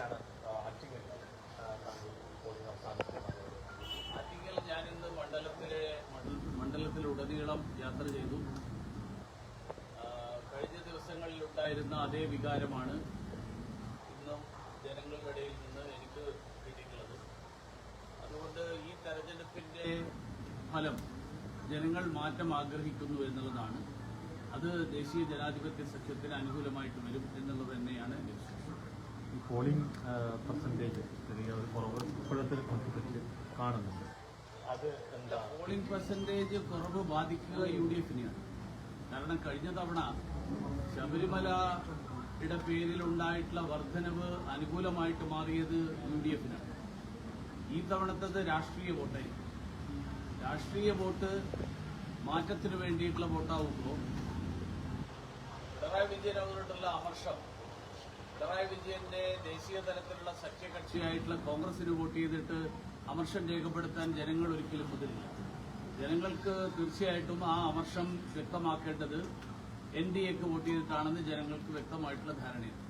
എങ്ങനെയാണ് അറ്റിങ്ങൽ ഞാൻ ഞാനിന്ന് മണ്ഡലത്തിലെ മണ്ഡലത്തിലുടനീളം യാത്ര ചെയ്തു. കഴിഞ്ഞ ദിവസങ്ങളിൽ ഉണ്ടായിരുന്ന അതേ വികാരമാണ് ഇന്നും ജനങ്ങളുടെ ഇടയിൽ നിന്ന് എനിക്ക് കിട്ടിയിട്ടുള്ളത്. അതുകൊണ്ട് ഈ തെരഞ്ഞെടുപ്പിന്റെ ഫലം ജനങ്ങൾ മാറ്റം ആഗ്രഹിക്കുന്നു എന്നുള്ളതാണ്. അത് ദേശീയ ജനാധിപത്യ സഖ്യത്തിന് അനുകൂലമായിട്ട് വരും എന്നുള്ളത് തന്നെയാണ് പോളിംഗ് പെർസെന്റേജ് ചെറിയ ഒരു കുറവ് ഇപ്പോഴത്തെ കാണുന്നുണ്ട്. അത് എന്താ? പോളിംഗ് പെർസെന്റേജ് കുറവ് ബാധിക്കുക യു ഡി എഫിനെയാണ് കാരണം കഴിഞ്ഞ തവണ ശബരിമലയുടെ പേരിലുണ്ടായിട്ടുള്ള വർധനവ് അനുകൂലമായിട്ട് മാറിയത് യു ഡി എഫിനാണ് ഈ തവണത്തത് രാഷ്ട്രീയ വോട്ടായി രാഷ്ട്രീയ വോട്ട് മാറ്റത്തിന് വേണ്ടിയിട്ടുള്ള വോട്ടാവുമ്പോൾ പിണറായി വിജയൻ അവരോടുള്ള അമർഷം പിണറായി വിജയന്റെ ദേശീയ തലത്തിലുള്ള സഖ്യകക്ഷിയായിട്ടുള്ള കോൺഗ്രസിന് വോട്ട് ചെയ്തിട്ട് അമർഷം രേഖപ്പെടുത്താൻ ജനങ്ങൾ ഒരിക്കലും മുതിരില്ല. ജനങ്ങൾക്ക് തീർച്ചയായിട്ടും ആ അമർഷം വ്യക്തമാക്കേണ്ടത് എൻ ഡി എക്ക് വോട്ട് ചെയ്തിട്ടാണെന്ന് ജനങ്ങൾക്ക് വ്യക്തമായിട്ടുള്ള ധാരണയുണ്ട്